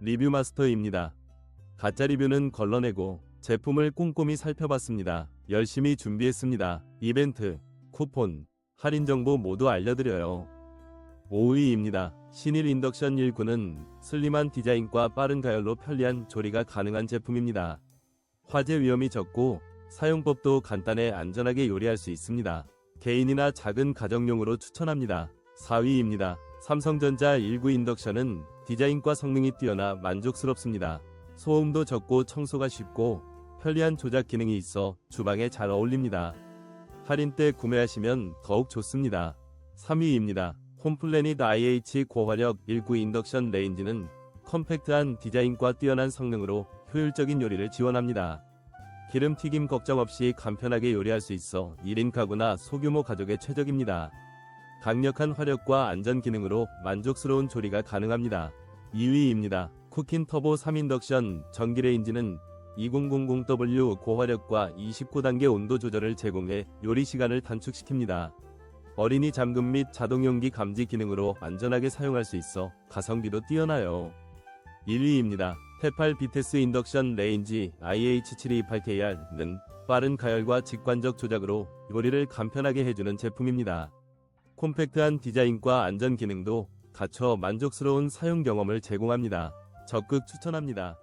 리뷰 마스터입니다. 가짜 리뷰는 걸러내고 제품을 꼼꼼히 살펴봤습니다. 열심히 준비했습니다. 이벤트, 쿠폰, 할인 정보 모두 알려드려요. 5위입니다. 신일 인덕션 19는 슬림한 디자인과 빠른 가열로 편리한 조리가 가능한 제품입니다. 화재 위험이 적고 사용법도 간단해 안전하게 요리할 수 있습니다. 개인이나 작은 가정용으로 추천합니다. 4위입니다. 삼성전자 19 인덕션은 디자인과 성능이 뛰어나 만족스럽습니다. 소음도 적고 청소가 쉽고 편리한 조작 기능이 있어 주방에 잘 어울립니다. 할인 때 구매하시면 더욱 좋습니다. 3위입니다. 홈플래닛 IH 고화력 19 인덕션 레인지는 컴팩트한 디자인과 뛰어난 성능으로 효율적인 요리를 지원합니다. 기름 튀김 걱정 없이 간편하게 요리할 수 있어 1인 가구나 소규모 가족에 최적입니다. 강력한 화력과 안전 기능으로 만족스러운 조리가 가능합니다. 2위입니다. 쿠킨 터보 3인덕션 전기레인지는 2000W 고화력과 29단계 온도 조절을 제공해 요리 시간을 단축시킵니다. 어린이 잠금 및 자동용기 감지 기능으로 안전하게 사용할 수 있어 가성비도 뛰어나요. 1위입니다. 테팔 비테스 인덕션 레인지 IH728KR는 빠른 가열과 직관적 조작으로 요리를 간편하게 해주는 제품입니다. 콤팩트한 디자인과 안전 기능도 갖춰 만족스러운 사용 경험을 제공합니다. 적극 추천합니다.